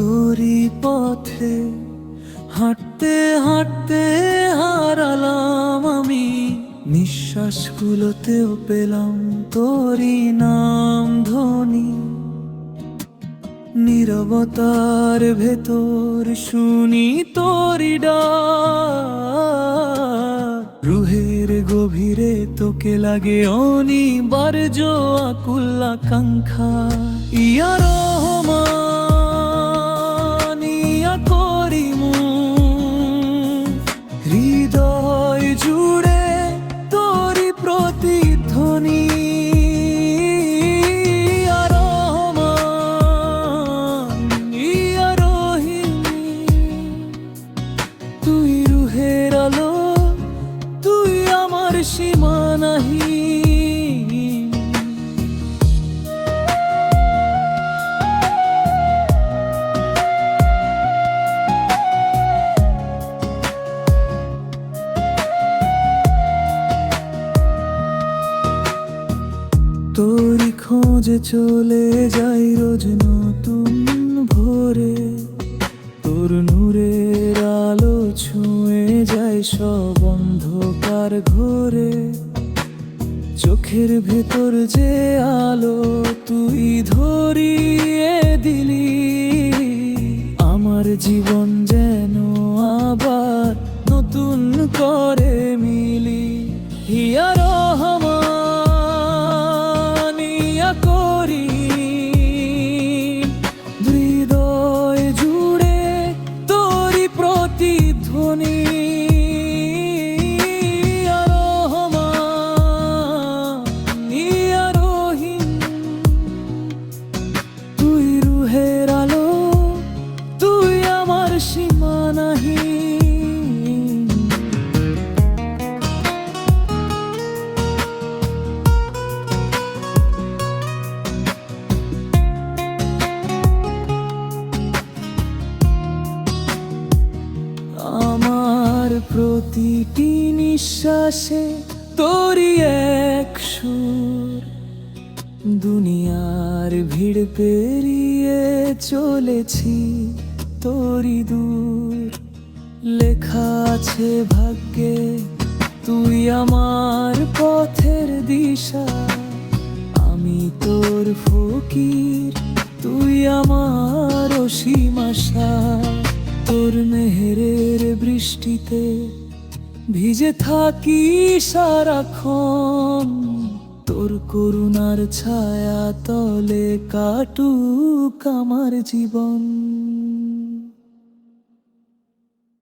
তোরই পথে হাঁটতে হাঁটতে হারালাম আমি। নিঃশ্বাসগুলোতেও পেলাম তোরই নাম ধ্বনি। নীরবতার ভেতর শুনি তোরি রুহের গভীরে তোকে লাগে অনিবার্য আকুল আকাঙ্ক্ষা। ইয়া আমার সীমানাহি তোরই খোঁজে চলে যাই রোজ নতুন ভোরে। তোর নূরের আলো ছুঁয়ে যায় সব অন্ধকার। ঘোরে চোখের ভেতর যে আলো তুই ধরিয়ে দিলি। আমার জীবন যেন আবার নতুন করে আমার সীমানাহি আমার প্রতিটি নিঃশ্বাসে তোরই এক সুর। দুনিয়ার ভিড় পেরিয়ে চলেছি। তোরই দূর। লেখা আছে ভাগ্যে, তুই আমার পথের দিশা। আমি তোর ফকির, তুই আমার অসীম আশা। তোর মেহেরের বৃষ্টিতে ভিজে থাকি সারাক্ষণ। তোর করুণার ছায়া তলে কাটুক আমার জীবন।